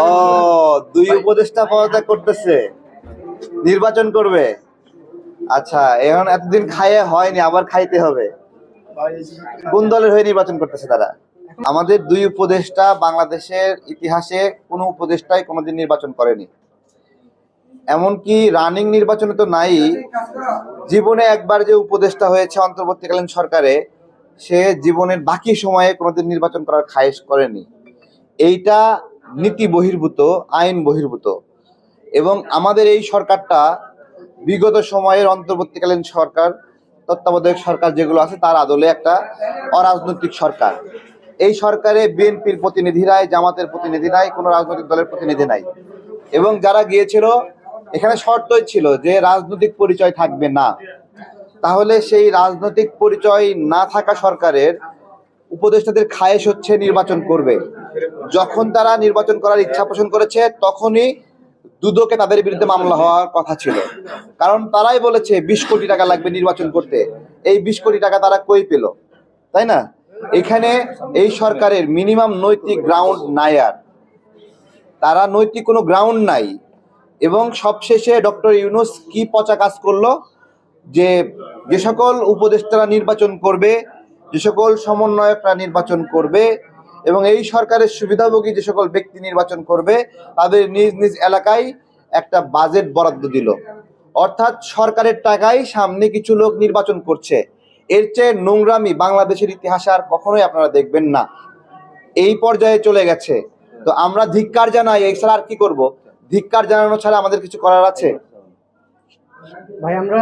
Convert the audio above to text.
ও, দুই উপদেষ্টা পদত্যাগ করতেছে। নির্বাচন করবে। আচ্ছা এখন এতদিন খাইয়ে হয়নি, আবার খাইতে হবে। কোন দলের হয়ে নির্বাচন করতেছে তারা? আমাদের দুই উপদেষ্টা বাংলাদেশের ইতিহাসে কোনো উপদেষ্টাই কোনোদিন নির্বাচন করেনি। এমনকি রানিং নির্বাচনে তো নাই। জীবনে একবার যে উপদেষ্টা হয়েছে অন্তর্বর্তীকালীন সরকারে, সে জীবনের বাকি সময়ে কোনোদিন নির্বাচন করার খায়েশ করেনি। এইটা নীতি বহির্ভূত, আইন বহির্ভূত। এবং আমাদের এই সরকারটা বিগত সময়ের অন্তর্বর্তীকালীন সরকার, তত্ত্বাবধায়ক সরকার যেগুলো আছে, তার আদলে একটা অরাজনৈতিক সরকার। এই সরকারে বিএনপির প্রতিনিধি নাই জামাতের প্রতিনিধি নাই কোনো রাজনৈতিক দলের প্রতিনিধি নাই। এবং যারা গিয়েছিল, এখানে শর্তই ছিল যে রাজনৈতিক পরিচয় থাকবে না। তাহলে সেই রাজনৈতিক পরিচয় না থাকা সরকারের উপদেষ্টাদের খায়েশ হচ্ছে নির্বাচন করবে। যখন তারা নির্বাচন করার ইচ্ছা পোষণ করেছে, তখনই দুদকে তাদের বিরুদ্ধে মামলা হওয়ার কথা ছিল। কারণ তারাই বলেছে, বিশ কোটি টাকা লাগবে নির্বাচন করতে। এই বিশ কোটি টাকা তারা কই পেল? তাই না? এখানে এই সরকারের মিনিমাম নৈতিক গ্রাউন্ড নাই আর। তারা নৈতিক কোনো গ্রাউন্ড নাই। এবং সবশেষে ডক্টর ইউনুস কি পচা কাজ করল? যে যে সকল উপদেষ্টারা নির্বাচন করবে যে সকল সমন্বয়করা নির্বাচন করবে এবং এই সরকারের সুবিধাভোগী যে সকল ব্যক্তি নির্বাচন করবে, তাদের নিজ নিজ এলাকায় একটা বাজেট বরাদ্দ দিল। অর্থাৎ সরকারের টাকায় সামনে কিছু লোক নির্বাচন করছে। এর চেয়ে নোংরামি বাংলাদেশের ইতিহাসে আর কখনোই আপনারা দেখবেন না। এই পর্যায়ে চলে গেছে। তো আমরা ধিক্কার জানাই, এই ছাড়া আর কি করব? ধিক্কার জানানো ছাড়া আমাদের কিছু করার আছে? ভাই, আমরা